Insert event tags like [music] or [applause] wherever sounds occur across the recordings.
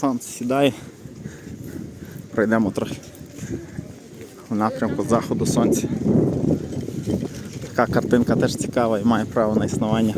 Сонце сідає. Пройдемо трохи в напрямку заходу сонця. Така картинка теж цікава і має право на існування.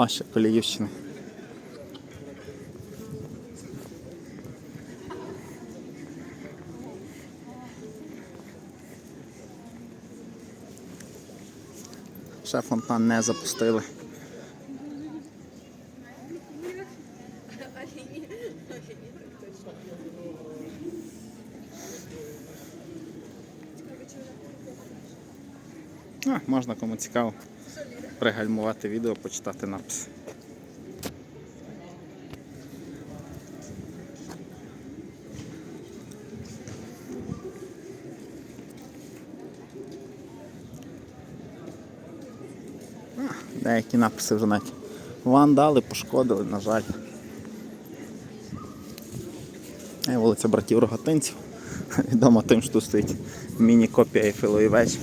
Плаща Коліївщини. Ще фонтан не запустили. А, можна кому цікаво пригальмувати відео, почитати напис. Деякі написи вже навіть вандали, пошкодили, на жаль. Е, Вулиця братів Рогатинців. [laughs] Відомо тим, що тут стоїть міні-копія Ейфелої вежі.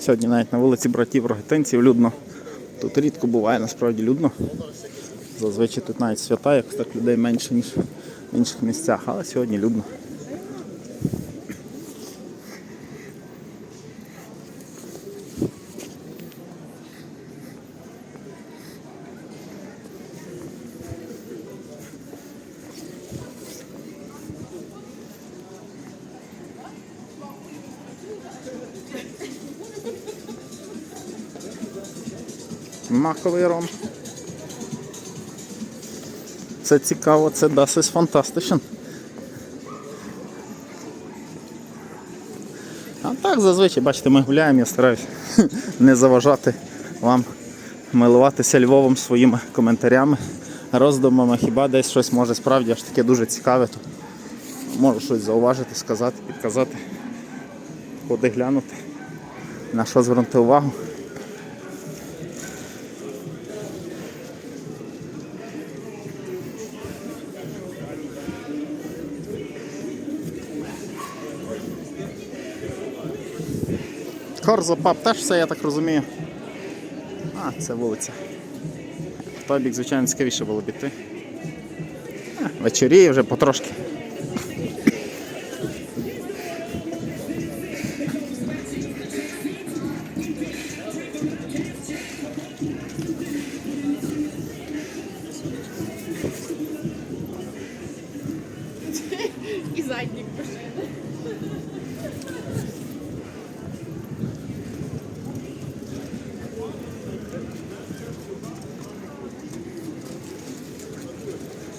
Сьогодні навіть на вулиці братів Рогатинців людно. Тут рідко буває, насправді людно. Зазвичай тут навіть свята, якось так людей менше, ніж в інших місцях, але сьогодні людно. Маковий ром. Це цікаво, це Das ist Fantastisch. А так зазвичай, бачите, ми гуляємо, я стараюсь [laughs] не заважати вам милуватися Львовом своїми коментарями, роздумами, хіба десь щось може справді аж таке дуже цікаве, то можу щось зауважити, сказати, підказати, куди глянути, на що звернути увагу. Корзопап теж все, я так розумію. А, це вулиця. В той бік, звичайно, цікавіше було б іти. Вечоріє вже потрошки. І заднік пошли.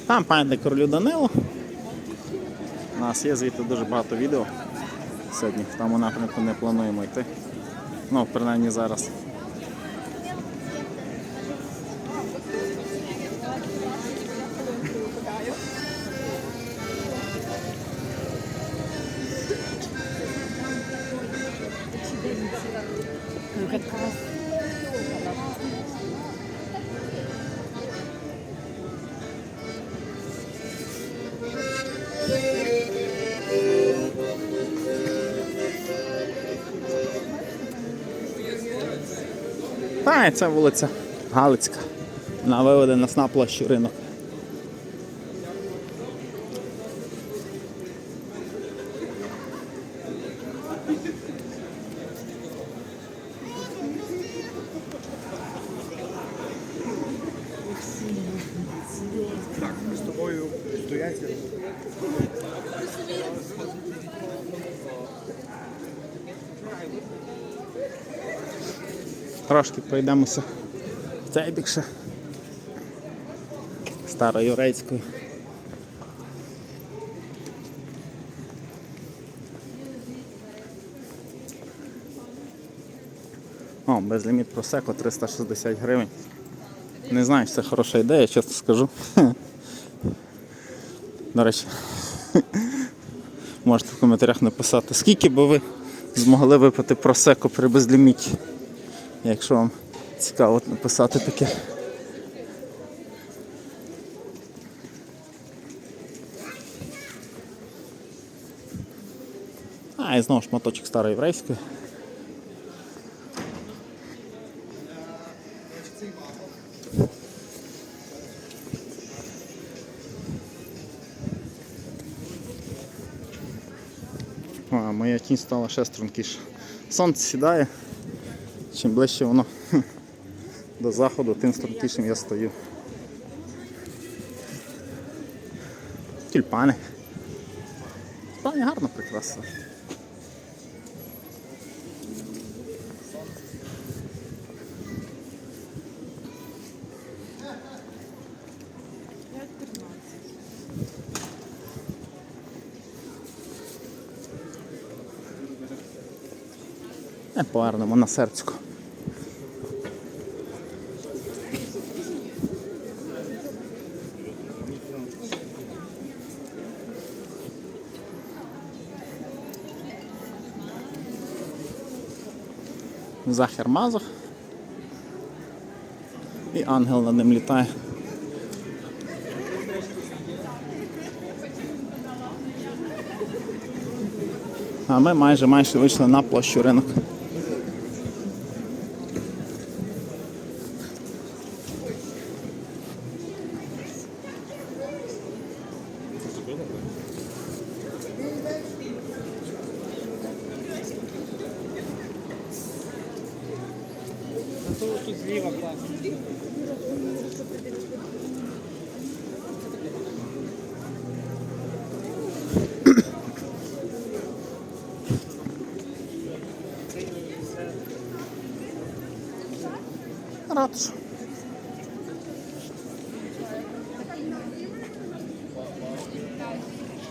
Там пам'ятник королю Данилу. У нас є звідти дуже багато відео сьогодні, в тому напрямку не плануємо йти. Ну, принаймні зараз. Good Та, це вулиця Галицька. Вона виведе нас на площу ринок. з тобою стоять. Трошки пройдемося в цей бік ще. Староюрецькою. О, безліміт просеко 360 гривень. Не знаю, чи це хороша ідея, чесно скажу. [laughs] До речі, [laughs] можете в коментарях написати, скільки би ви змогли випити просеко при безліміті. Якщо вам цікаво написати таке. А, і знову ж моточок староєврейської. А, моя тінь стала ще стрункіша. Сонце сідає. Чим ближче воно [laughs] до заходу, тим стрункішим я стою. Тюльпани. Тюльпани гарно прикраса. Не повернемо на серцьку. Захер мазах. І ангел над ним літає. А ми майже майже вийшли на площу ринок. Тут зліва класно. Ратуша.